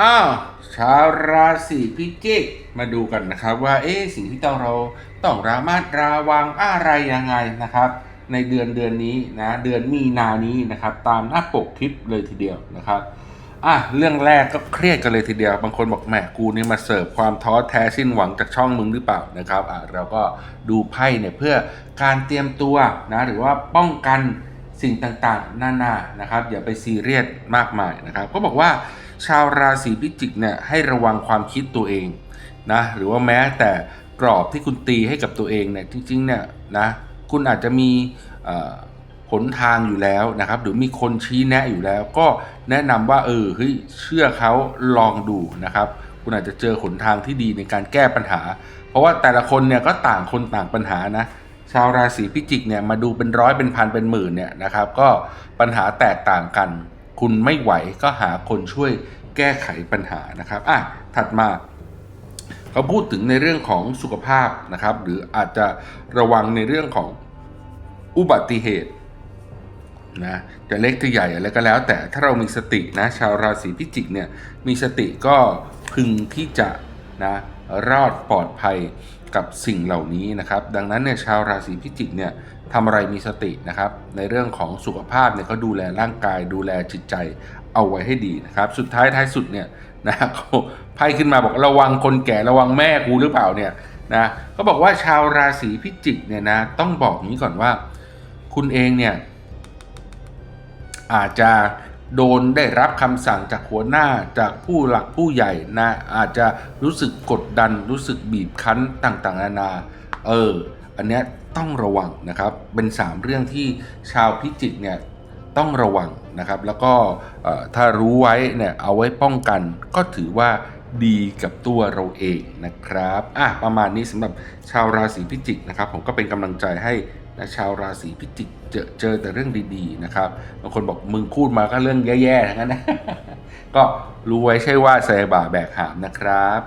อ้าวชาวราศีพิจิกมาดูกันนะครับว่าเอ๊ะสิ่งที่ต้องเราต้องระมัดระวังอะไรยังไงนะครับ ในเดือนเดือนนี้นะเดือนมีนานี้นะครับ ตามหน้าปกคลิปเลยทีเดียวนะครับอะเรื่องแรกก็เครียดกันเลยทีเดียว บางคนบอกแหมกูนี่มาเสิร์ฟความท้อแท้สิ้นหวังจากช่องมึงหรือเปล่านะครับอะเราก็ดูไพ่เนี่ยเพื่อการเตรียมตัวนะหรือว่าป้องกันสิ่งต่างๆนานานะครับ อย่าไปซีเรียสมากมายนะครับ ก็บอกว่า ชาวราศีพิจิกเนี่ยให้ระวังความคิดตัวเองนะหรือว่าแม้แต่กรอบที่คุณตีให้กับตัวเองเนี่ยจริงๆเนี่ยนะคุณอาจจะมีเอ่อหนทางอยู่แล้วนะครับ หรือมีคนชี้แนะอยู่แล้ว ก็แนะนำว่าเออเฮ้ยเชื่อเขาลองดูนะครับ คุณอาจจะเจอหนทางที่ดีในการแก้ปัญหา เพราะว่าแต่ละคนเนี่ยก็ต่างคนต่างปัญหานะชาวราศีพิจิกเนี่ยมาดูเป็นร้อยเป็นพันเป็นหมื่นเนี่ยนะครับ ก็ปัญหาแตกต่างกัน คุณไม่ไหวก็หาคนช่วยแก้ไขปัญหานะครับอะถัดมาเขาพูดถึงในเรื่องของสุขภาพนะครับ หรืออาจจะระวังในเรื่องของอุบัติเหตุนะจะเล็กจะใหญ่อะไรก็แล้ว แต่ถ้าเรามีสตินะชาวราศีพิจิกเนี่ยมีสติก็พึงที่จะ นะรอดปลอดภัยกับสิ่งเหล่านี้นะครับ ดังนั้นเนี่ยชาวราศีพิจิกเนี่ยทำอะไรมีสตินะครับ ในเรื่องของสุขภาพเนี่ยก็ดูแลร่างกายดูแลจิตใจเอาไว้ให้ดีนะครับ สุดท้ายท้ายสุดเนี่ยนะเขาไพ่ขึ้นมาบอกระวังคนแก่ระวังแม่กูหรือเปล่าเนี่ยนะก็บอกว่าชาวราศีพิจิกเนี่ยนะต้องบอกนี้ก่อนว่า คุณเองเนี่ยอาจจะ โดนได้รับคำสั่งจากหัวหน้าจากผู้หลักผู้ใหญ่นะอาจจะรู้สึกกดดันรู้สึกบีบคั้นต่างๆ นานา เออ อันเนี้ยต้องระวังนะครับ เป็น 3 เรื่องที่ชาวพิจิกเนี่ยต้องระวังนะครับ แล้วก็ถ้ารู้ไว้เนี่ยเอาไว้ป้องกัน ก็ถือว่าดีกับตัวเราเองนะครับ อะประมาณนี้สำหรับชาวราศีพิจิกนะครับ ผมก็เป็นกำลังใจให้ นะชาวราศีพิจิกเจอเจอแต่เรื่องดีๆนะครับบางคนบอกมึงพูดมาก็เรื่องแย่ๆทั้งนั้นนะก็รู้ไว้ใช่ว่าใส่บ่าแบกหามนะครับ